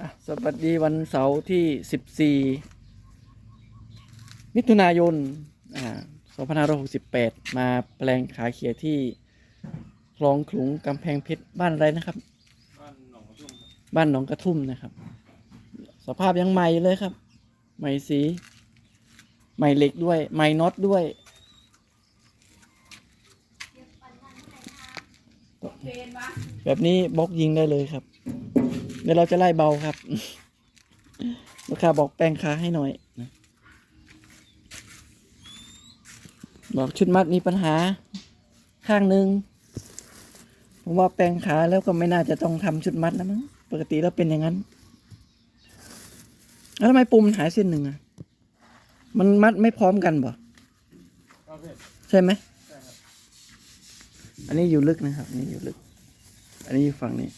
อะสวัสดีวันเสาร์ที่ 14 มิถุนายนอ่า2568 มาแปลงขาเขียที่คลองขลุงกำแพงเพชรบ้านอะไรนะครับ บ้านหนองกระทุ่มครับบ้านหนองกระทุ่มนะครับ สภาพยังใหม่อยู่เลยครับ ใหม่สี ใหม่เหล็กด้วย ใหม่น็อตด้วยแบบนี้บล็อกยิงได้เลยครับ เดี๋ยวเราจะไล่เบาครับ ลูกค้าบอกแปลงขาให้หน่อยนะบอกชุดมัดมีปัญหา ข้างหนึ่งผมว่าแปลงขาแล้วก็ไม่น่าจะต้องทำชุดมัดแล้วมั้งปกติแล้วเป็นอย่างนั้นแล้วทำไมปุ่มมันหายเส้นหนึ่งอะมันมัดไม่พร้อมกันบ่ครับพี่ใช่ไหมใช่ครับอันนี้อยู่ลึกนะครับอันนี้อยู่ลึก อันนี้อยู่ฝั่งนี้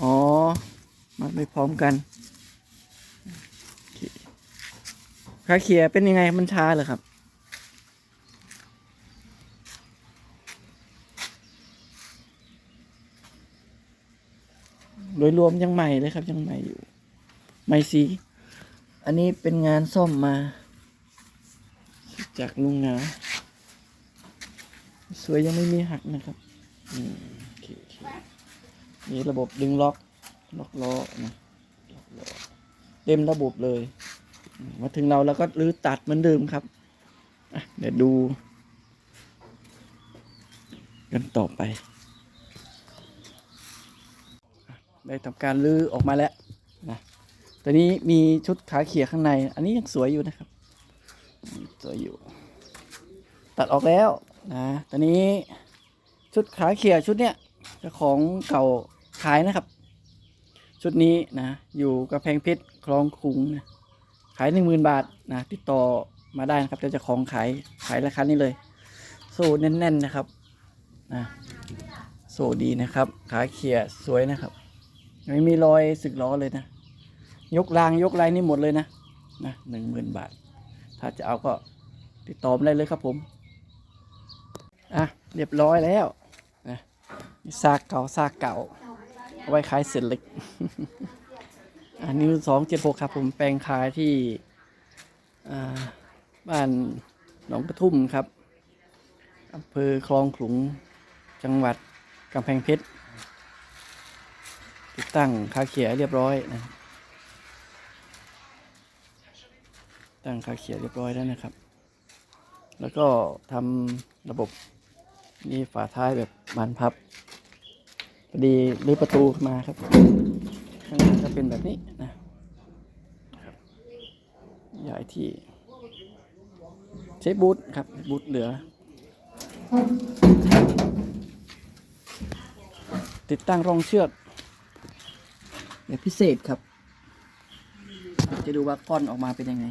อ๋อ มัดไม่พร้อมกันขาเขียเป็นยังไงมันช้าเหรอครับ โดยรวมยังใหม่เลยครับยังใหม่อยู่ ใหม่สี อันนี้เป็นงานซ่อมมา จากลุงหนาสวยยังไม่มีหักนะครับ อืมโอเค โอเคนี่ระบบดึงล็อกล็อกล้อนะล็อกล้อเต็มระบบเลย มาถึงเราแล้วก็รื้อตัดเหมือนเดิมครับเดี๋ยวดู กันต่อไป ได้ทำการรื้อออกมาแล้วนะตอนนี้มีชุดขาเขี่ยข้างใน อันนี้ยังสวยอยู่นะครับ สวยอยู่ ตัดออกแล้วนะตอนนี้ชุดขาเขี่ยชุดเนี้ยจ้าของเก่า ขายนะครับ ชุดนี้นะ อยู่กระแพงเพชรคลองคุงนะขายหนึ่งหมื่นบาทนะติดต่อมาได้นะครับแต่เจ้าของขายขายราคานี้เลยโซ่แน่น ๆนะครับนะโซ่ดีนะครับ ขาเขี่ยสวยนะครับไม่มีรอยสึกล้อเลยนะ ยกรางยกไรนี่หมดเลยนะนะหนึ่งหมื่นบาท ถ้าจะเอาก็ติดต่อมาได้เลยครับผมอะเรียบร้อยแล้วนะซากเก่าซากเก่า เอาไว้ขายเสร็จเหล็ก อันนี้สองเจ็ดหกครับผมแปลงขายที่บ้านหนองกระทุ่มครับอำเภอคลองขลุงจังหวัดกำแพงเพชรติดตั้งคาเขียเรียบร้อยนะตั้งคาเขียเรียบร้อยแล้วนะครับ แล้วก็ทำระบบนี่ฝาท้ายแบบบานพับ พอดีรื้อประตูมาครับข้างหน้าจะเป็นแบบนี้นะครับย้ายที่ใช้บูทครับบูทเหลือ ติดตั้งรองเชือกแบบพิเศษครับ จะดูว่าก้อนออกมาเป็นยังไง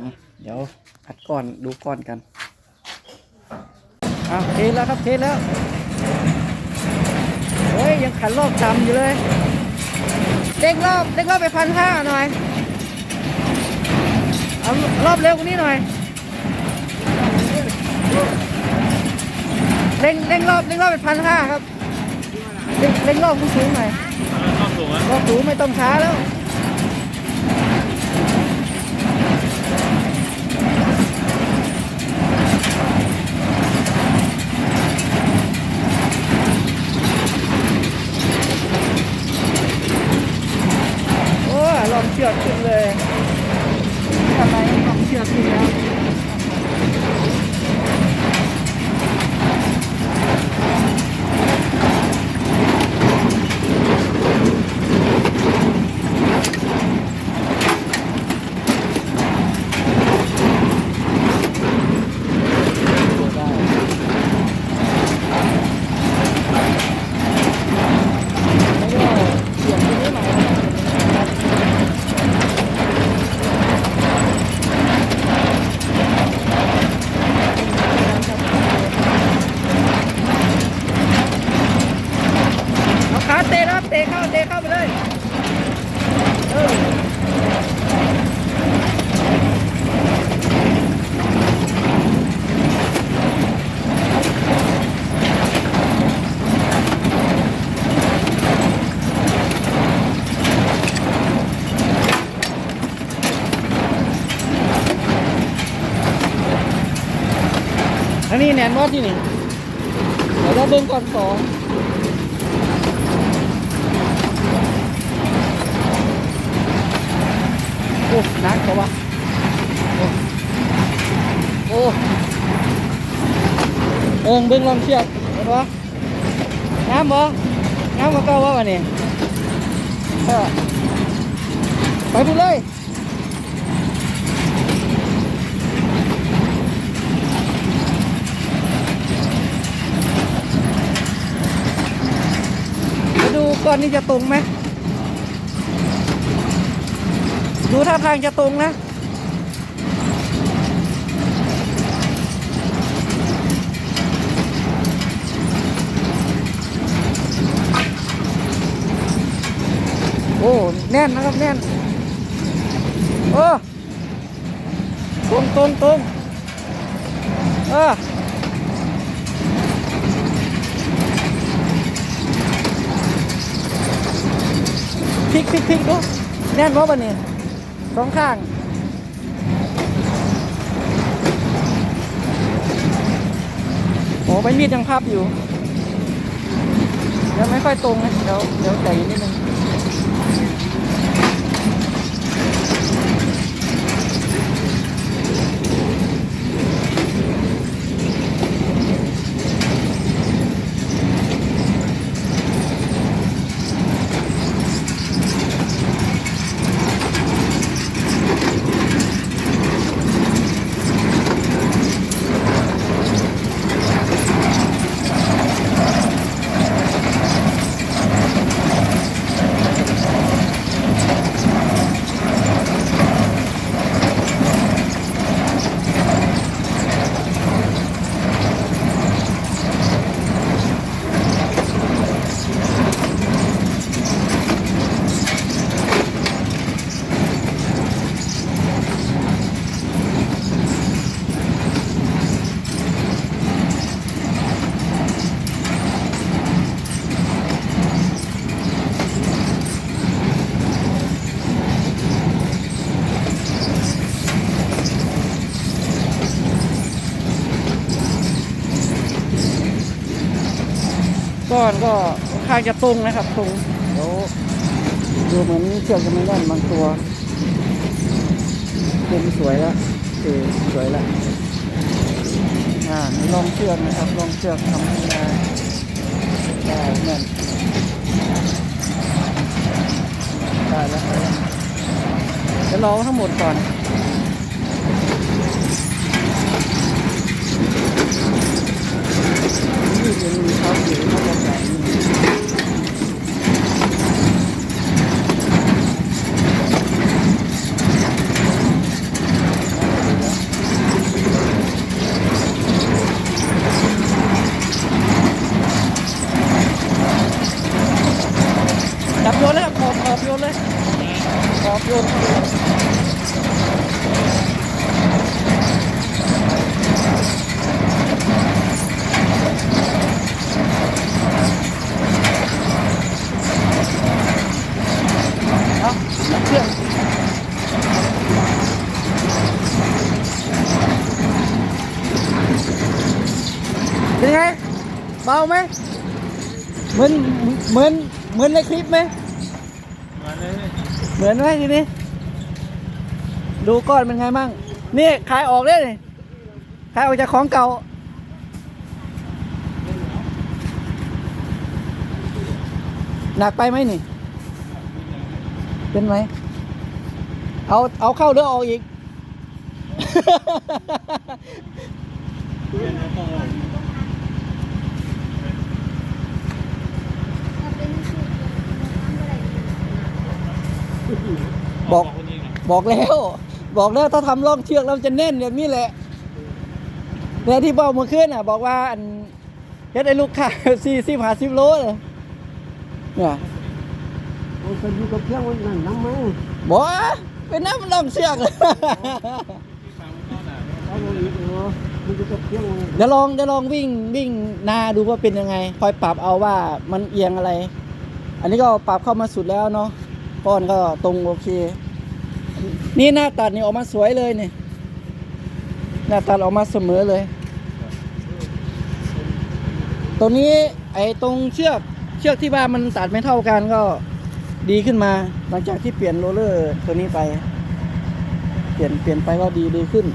นะเดี๋ยวอัดก้อนดูก้อนกันอ้าวเทแล้วครับเทแล้ว เฮ้ยยังขันรอบต่ำอยู่เลยเด้งรอบเด้งรอบไปพันห้าหน่อยเอารอบเร็วกว่านี้หน่อยเร่งเร่งรอบเร่งรอบไปพันห้าครับเร่งเร่งรอบสูงๆหน่อยชอบสูงอะรอบสูงไม่ต้องช้าแล้ว โอ้ยลอง เชือกขึ้นเลยทำไมของเชือกขึ้นแล้ว เตะเข้าเตะเข้าไปเลยเอออันนี้แนนมอดที่นี่เดี๋ยวเราเบิ่งก่อนสอง อ้นักเขาวะโอ้โอ้เอิงเบิ่งลองเชือกเห็นปะน้ำบ่น้ำกว่าเก่าวะวะนี่เออไปพูเลยมาดูก่อนนี่จะตรงไหม ดูท่าทางจะตรงนะ โอ้ แน่นนะครับ แน่น โอ้ตรงตรงตรงเออพลิกพลิกพลิกดูแน่นว่าบันนี้ สองข้างโอ้ใบมีดยังพับอยู่ยังไม่ค่อยตรงนะเดี๋ยวเดี๋ยวใจนิดนึง ก้อนก็ค่อนข้างจะตรงนะครับตรงเดี๋ยวดูเหมือนเชือกจะไม่แน่นบางตัวเป็นสวยแล้วโอเคสวยแล้วอ่าลองเชือกนะครับ ลองเชือกทำให้ได้ได้แน่นได้แล้วได้แล้วเดี๋ยวรอทั้งหมดก่อน นี่จะมีเขาอยู่เขาบอกแบบนี้จับโยนเลยครับขอบขอบโยนเลยขอบโยนเอาจับเชือกเป็นไงเบา ไหมเหมือนเหมือนเหมือนในคลิปไหมมาเลยเหมือนไหมทีนี้ดูก้อนเป็นไงมั่งนี่ขายออกเลยขายออกจากของเก่าหนักไปไหมนี่ เป็นไหม เอา เอาเข้าหรือออกอีก เรียนแล้วต้อง บอกคนนี้นะบอกแล้ว บอกแล้วถ้าทำร่องเชือกแล้วมันจะแน่นแบบนี้แหละเนี่ยที่บอกเมื่อคืนอะ บอกว่าอันเฮ็ดไอ้ลูกค้าสี่สิบห้าสิบโลเลยเนี่ยโอ้ยไปอยู่กับเพียงวันนั้นน้ำไหมบอกว่าเป็นน้ำร่องเชือกเลยที่ฟังเข้าหนาเอาลงอีกเออมันอยู่กับเพียงวันนั้นเดี๋ยวลองเดี๋ยวลองวิ่งวิ่งนาดูว่าเป็นยังไง คอยปรับเอาว่ามันเอียงอะไร อันนี้ก็ปรับเข้ามาสุดแล้วเนาะก้อนก็ตรงโอเค นี่หน้าตัดนี่ออกมาสวยเลยเนี่ยหน้าตัดออกมาเสมอเลย ตรงนี้ไอ้ตรงเชือกเชือกที่ว่ามันตัดไม่เท่ากันก็ดีขึ้นมา หลังจากที่เปลี่ยนโรลเลอร์ตัวนี้ไป เปลี่ยนเปลี่ยนไปก็ดีดีขึ้น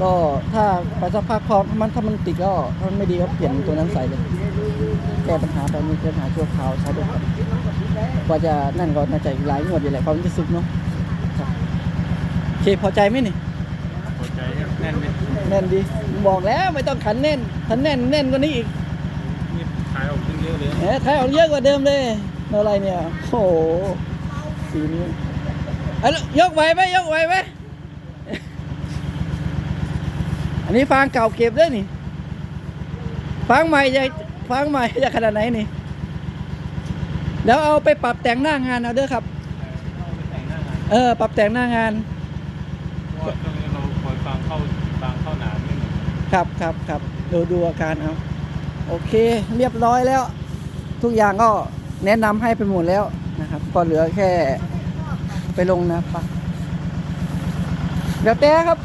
ก็ถ้าไปสักพักพอมันถ้ามันติดก็ถ้ามันไม่ดีก็เปลี่ยนตัวนั้นใส่เลยแก้ปัญหาไปมีแก้ปัญหาชั่วคราวใช้ไปก่อนกว่าจะนั่นก็น่าจะหลายงวดอยู่แหละความรู้สึกเนาะ เคพอใจไหมนี่หัวใจแน่นเลยแน่นดีบอกแล้วไม่ต้องขันแน่นขันแน่นแน่นกว่านี้อีกนี่ขายออกขึ้นเยอะเลยแหมไทยออกเยอะกว่าเดิมเลยอะไรเนี่ยโอ้โหสีนี้อันยกไหวไหมยกไหวไหมอันนี้ฟางเก่าเก็บด้วยนี่ฟางใหม่จะฟางใหม่จะขนาดไหนนี่แล้วเอาไปปรับแต่งหน้างานเอาเด้อครับ เอาไปแต่งหน้างานเออปรับแต่งหน้างาน เราคอยฟังเข้าฟังเข้าหนามนี่หมดครับครับครับดูดูอาการเอาโอเค เรียบร้อยแล้ว ทุกอย่างก็แนะนำให้ไปหมดแล้วนะครับ ก็เหลือแค่ไปลงนะปักเดี๋ยวแต่ครับ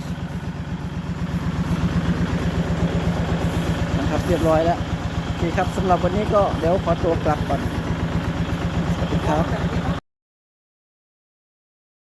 นะครับ เรียบร้อยแล้วโอเคครับสำหรับวันนี้ก็เดี๋ยวขอตัวกลับก่อนสวัสดีครับ